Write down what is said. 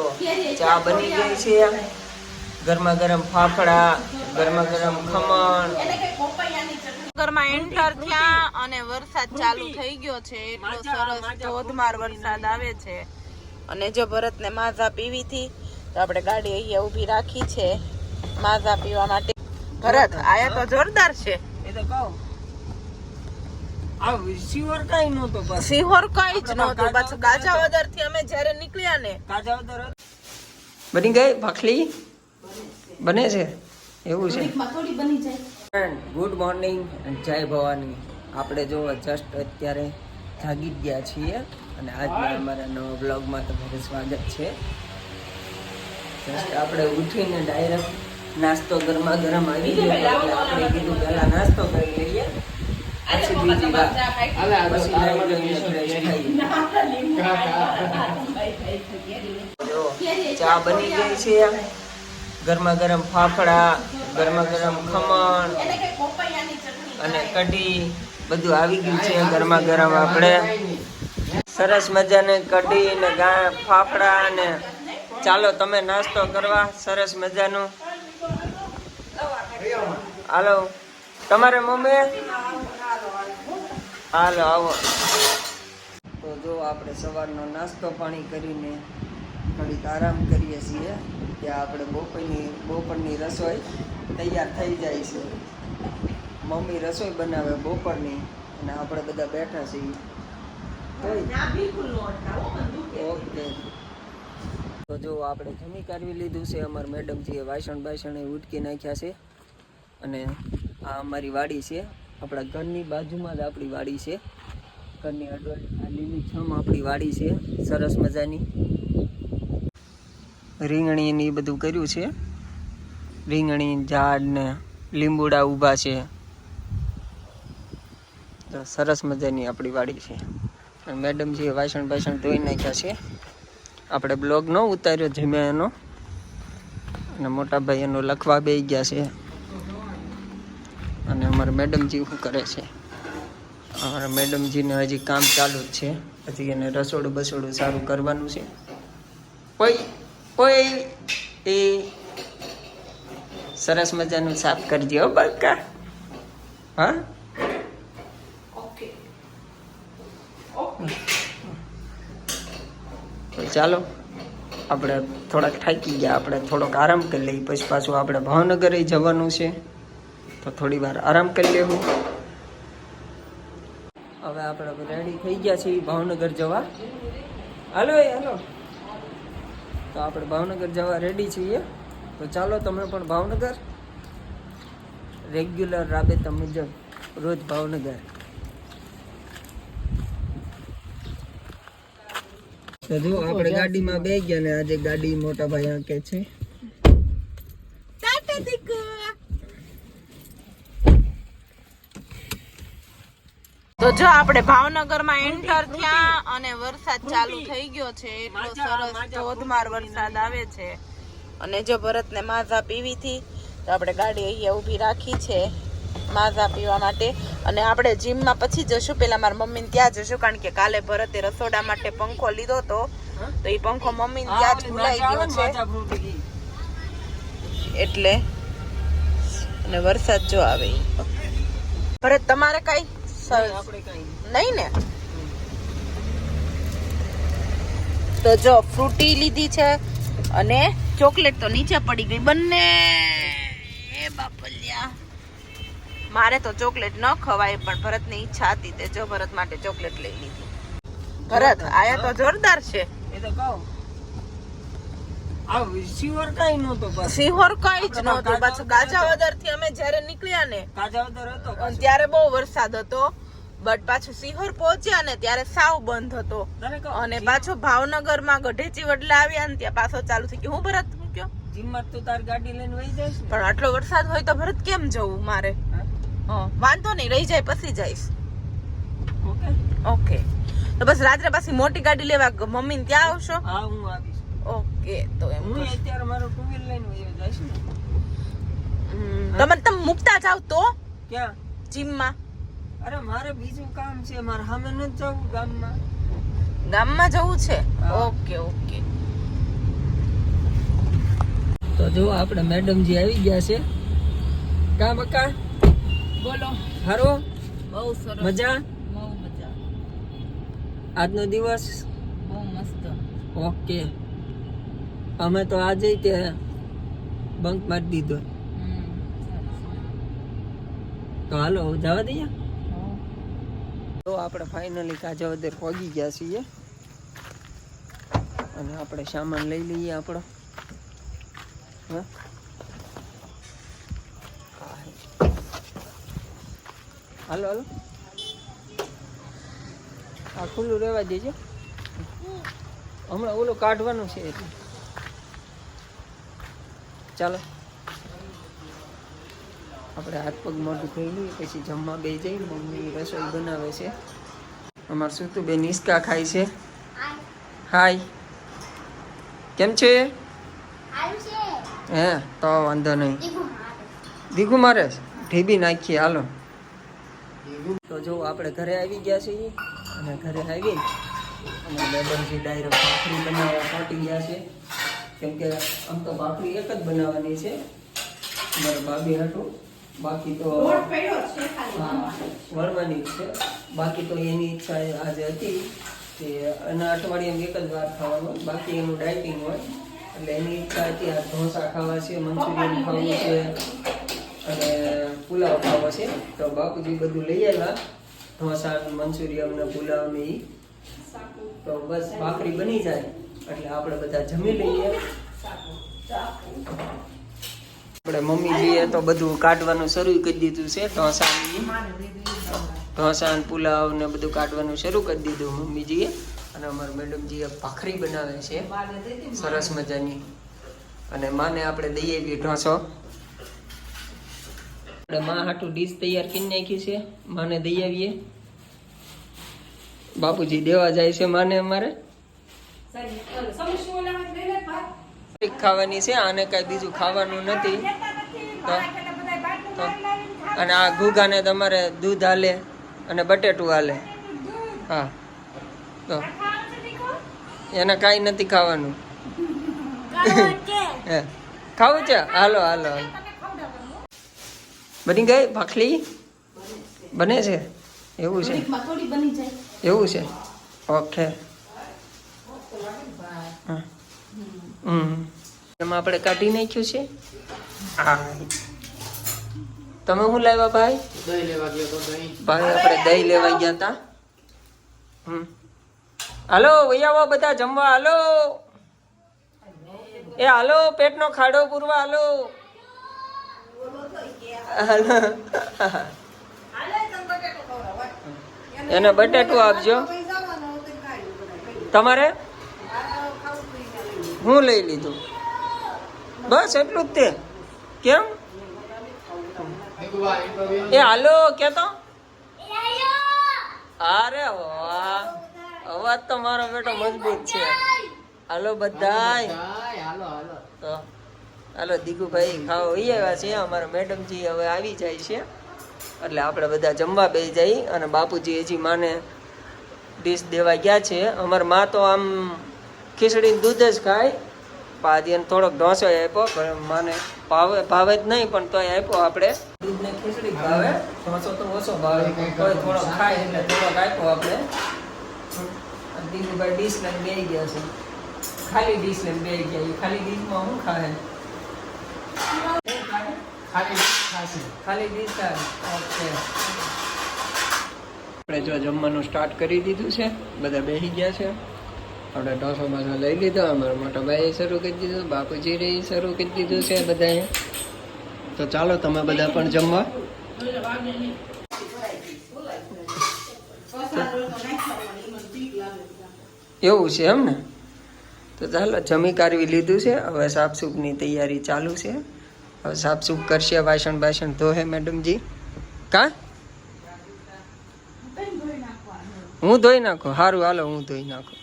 જો ચા બની ગઈ છે. ગરમા ગરમ ફાફડા ગરમા ગરમ ખમણ. ઘરમાં એન્ટર થયા અને વરસાદ ચાલુ થઈ ગયો છે. એટલો સરસ ધોધમાર વરસાદ આવે છે. અને જો ભરતને માઝા પીવી હતી તો આપણે ગાડી અહીંયા ઊભી રાખી છે. માઝા પીવા માટે. ભરત આયા તો જોરદાર છે. એ તો કહું. આ રિસીવર કઈ નહોતો સિહોર કઈ જ નહોતું પાછું. થી અમે જ્યારે નીકળ્યા ને કાજા બની ગઈ ભાખલી? બને છે? એવું છે. ગુડ મોર્નિંગ જય ભવાની. આપણે જો જસ્ટ અત્યારે જાગી ગયા છીએ અને આજના અમારા નવા બ્લોગમાં તમારું સ્વાગત છે. જસ્ટ આપણે ઉઠીને ડાયરેક્ટ નાસ્તો ગરમા ગરમ આવી ગયો આપણે કીધું પહેલા નાસ્તો કરી લઈએ. ચા બની ગઈ છે ગરમા ગરમ ફાફડા ગરમા ગરમ ખમણ અને કઢી બધું આવી ગયું છે ગરમા ગરમ આપણે સરસ મજાને કઢી ને ગા ફાફડા ને ચાલો તમે નાસ્તો કરવા સરસ મજાનું હાલો તમારે મમ્મી હાલો આવો. તો જો આપણે સવારનો નાસ્તો પાણી કરીને થોડીક આરામ કરીએ છીએ ત્યાં આપણે બપોરની બપોરની રસોઈ તૈયાર થઈ જાય છે. મમ્મી રસોઈ બનાવે બપોરની અને આપણે બધા બેઠા છીએ. ઓકે. તો જો આપણે જમી કાઢવી લીધું છે અમારા મેડમજીએ વાસણ બાસણ ઉટકી નાખ્યા છે અને આ અમારી વાડી છે. આપણા ઘરની બાજુમાં જ આપણી વાડી છે. ઘરની અડવાડી આ લીલી છમ આપણી વાડી છે. સરસ મજાની. રીંગણી ને એ બધું કર્યું છે. રીંગણી, ઝાડ ને લીંબુડા ઊભા છે. તો સરસ મજાની આપણી વાડી છે. અને મેડમજીએ વાસણ બાસણ ધોઈ નાખ્યા છે, આપણે બ્લોગ ન ઉતાર્યો, જમ્યા એનો. અને મોટાભાઈ એનો લખવા બે ગયા છે. અમારા મેડમજી શું કરે છે? અમારા મેડમજીને હજી કામ ચાલુ જ છે. હજી એને રસોડું બસોડું સારું કરવાનું છે. ઓય કોઈ એ સરસ મજાનું સાફ કરજે હો બકા. હા? ચાલો આપણે થોડાક થાકી ગયા આપણે થોડોક આરામ કરી લઈએ. પછી પાછું આપણે ભાવનગરે જવાનું છે. તો થોડી વાર આરામ કરી લેવું. હવે આપણે રેડી થઈ ગયા છીએ ભાવનગર જવા. હાલો એ, હાલો. તો આપણે ભાવનગર જવા રેડી છીએ. તો ચાલો તમે પણ ભાવનગર. રેગ્યુલર રાબેતા મુજબ રોજ ભાવનગર. તો જો, આપણે ગાડીમાં બે ગયા ને આજે ગાડી મોટા ભાઈ આંકે છે. તો જો આપણે ભાવનગરમાં એન્ટર થયા અને વરસાદ ચાલુ થઈ ગયો છે એટલો સરસ ધોધમાર વરસાદ આવે છે. અને જો ભરતને માઝા પીવી હતી તો આપણે ગાડી અહીંયા ઊભી રાખી છે માઝા પીવા માટે. અને આપણે જીમમાં પછી જશું. પેલા મારા મમ્મીને ત્યાં જશું કારણ કે કાલે ભરતે રસોડા માટે પંખો લીધો તો તો એ પંખો મમ્મીને ત્યાં જ ભૂલાઈ ગયો છે. એટલે અને વરસાદ જો આવે. ભરત તમારે કઈ નહીં. ને? તો જો ફ્રૂટી લીધી છે અને ચોકલેટ તો નીચે પડી ગઈ બંને. એ બાપલિયા. મારે તો ચોકલેટ ન ખવાય પણ ભરતની ઈચ્છા હતી તે જો ભરત માટે ચોકલેટ લઈ લીધી. ભરત આયા તો જોરદાર છે. એ તો કહું આ રિસીવર કઈ નહોતો બસ સિહોર કઈ જ નહોતું. પાછું ગાજાવદરથી અમે જ્યારે નીકળ્યા ને હતો ત્યારે બહુ વરસાદ હતો. બટ પાછું સિહોર પહોંચ્યા ને ત્યારે સાવ બંધ હતો. અને પાછો ભાવનગરમાં ગઢેચી વડલા આવ્યા ને ત્યાં પાછો ચાલુ થઈ ગયો. હું ભરત મૂક્યો જીમત તું તાર ગાડી લઈને વહી જઈશ પણ આટલો વરસાદ હોય તો ભરત કેમ જવું મારે? હં, વાંધો નહીં રહી જાય પછી જઈશ. ઓકે. ઓકે. તો બસ રાત્રે પાછી મોટી ગાડી લેવા મમ્મી ત્યાં આવશો? હા હું આવીશ. ઓકે તો એમ હું અત્યારે મારો ટુ વ્હીલ લઈને વહી જઈશ ને. હમ, તમે તમે મૂકતા જાવ તો. ક્યાં? જીમમાં. અરે મારે બીજું કામ છે. મારે સામે ન જવું ગામમાં. ગામમાં જવું છે? Okay okay. તો જો આપણે મેડમજી આવી ગયા છે. કા બકા? બોલો. હારો? બહુ સરસ. મજા? બહુ મજા. આજનો દિવસ? બહુ મસ્ત. ઓકે. અમે તો આજે તે બંક મારી દીધો. તો હાલો જવા દઈએ? તો આપણે ફાઇનલી કાજાવદર પહોંચી ગયા છીએ. અને આપણે સામાન લઈ લઈએ આપણો. હા. હાલો હાલો. આ ખુલ્લું રહેવા દેજો. હમણાં ઓલું કાઢવાનું છે એટલે. ચાલો. આપણે હાથ પગ મોઢું ધોઈ લઈએ, પછી જમવા બે જઈ મમ્મી રસોઈ બનાવે છે. અમારે શું તું બે નિસ્કા ખાય છે? હાય. કેમ છે? હે, તો વાંધો નહીં. દીઘું મારે ઢીબી નાખીએ, હાલો. તો જો આપણે ઘરે આવી ગયા છીએ. અને ઘરે આવી અને મેડમજી ડાયરેક્ટ ભાખરી બનાવવા ફાટી ગયા છે. કેમ કે આમ તો ભાખરી એક જ બનાવવાની છે. મારા ભાભી હાટું બાકી તો વળવાની છે બાકી તો એની ઈચ્છા એ આજે હતી કે એના અઠવાડિયામાં એક જ વાર ખાવાનું. બાકી એનું ડાયટિંગ હોય એટલે એની ઈચ્છા હતી આ ઢોસા ખાવા છે મંચુરિયન ખાવું છે અને પુલાવ ખાવો છે. તો બાપુજી બધું લઈ આવ્યા. ઢોસા મંચુરિયમ ને પુલાવ ને ઈ. તો બસ ભાખરી બની જાય. એટલે આપણે બધા જમી લઈએ. આપણે મમ્મી જઈએ તો બધું કાઢવાનું શરૂ કરી દીધું છે ઢોસા ઢોસા પુલાવ ને બધું કાઢવાનું શરૂ કરી દીધું મમ્મીજીએ અને અમારા મેડમજીએ ભાખરી બનાવે છે. સરસ મજાની. અને માને આપણે દઈએ આવીએ ઢોસો. આપણે માં હાટું ડીશ તૈયાર કરી નાખી છે. માને દઈ આવીએ. બાપુજી દેવા જાય છે માને અમારે. ખાવાની છે આને કઈ બીજું ખાવાનું નથી. અને આ ઘૂઘાને તમારે દૂધ હાલે અને બટેટું હાલે. હા. તો. એને કાંઈ નથી ખાવાનું. ખાવું છે? હાલો હાલો. બની ગઈ ભાખલી બને છે? એવું છે. એવું છે? ઓકે હા. હમ એમાં આપણે કાઢી નાખ્યું છે. હા. તમે શું લાવ્યા ભાઈ? લેવા ભાઈ આપણે દહીં લેવા ગયા હતા હમ. હાલો વૈયાવો બધા જમવા હાલો. એ હાલો પેટનો ખાડો પૂરવા હાલો. હાલો. એને બટેટું આપજો. તમારે? હું લઈ લીધું. બસ એટલું જ તે. કેમ? એ હાલો, કેતો? અરે વાહ. અવાજ તો મારો બેટો મજબૂત છે. હાલો બધાય. તો, હાલો દીકુભાઈ, ખાઓ. વહી આવ્યા છે, અમારા મેડમજી હવે આવી જાય છે. એટલે આપણે બધા જમવા બે જઈ અને બાપુજી હજી માને ડીશ દેવા ગયા છે. અમારા મા તો આમ ખીચડી દૂધ જ ખાય. પાદી એને થોડોક ઢોસો આપ્યો, પણ મને ભાવે ભાવે જ નહીં, પણ તોય આપ્યો આપણે. દૂધ ને ખીચડી ભાવે, ઢોસો તો ઓછો ભાવે થોડોક ખાય એટલે થોડોક આપ્યો આપણે. અને દીકુભાઈ ડીશ લઈને બે ગયા છે. ખાલી ડીશ લઈને બે ગયા એ ખાલી ડીશમાં શું ખાય ખાલી ડીશ ઓકે. આપણે જો જમવાનું સ્ટાર્ટ કરી દીધું છે. બધા બેસી ગયા છે. આપણે ઢોસો બાસો લઈ લીધો, અમારો મોટા ભાઈએ શરૂ કરી દીધું, બાપુજીએ શરૂ કરી દીધું છે બધાએ. તો ચાલો તમે બધા પણ જમવા. એવું છે એમ ને? તો ચાલો, જમી કાઢવી લીધું છે. હવે સાફસૂફની તૈયારી ચાલુ છે. હવે સાફસૂફ કરશે વાસણ બાસણ ધોહે મેડમજી. કા? હું ધોઈ નાખું સારું હાલો, હું ધોઈ નાખું.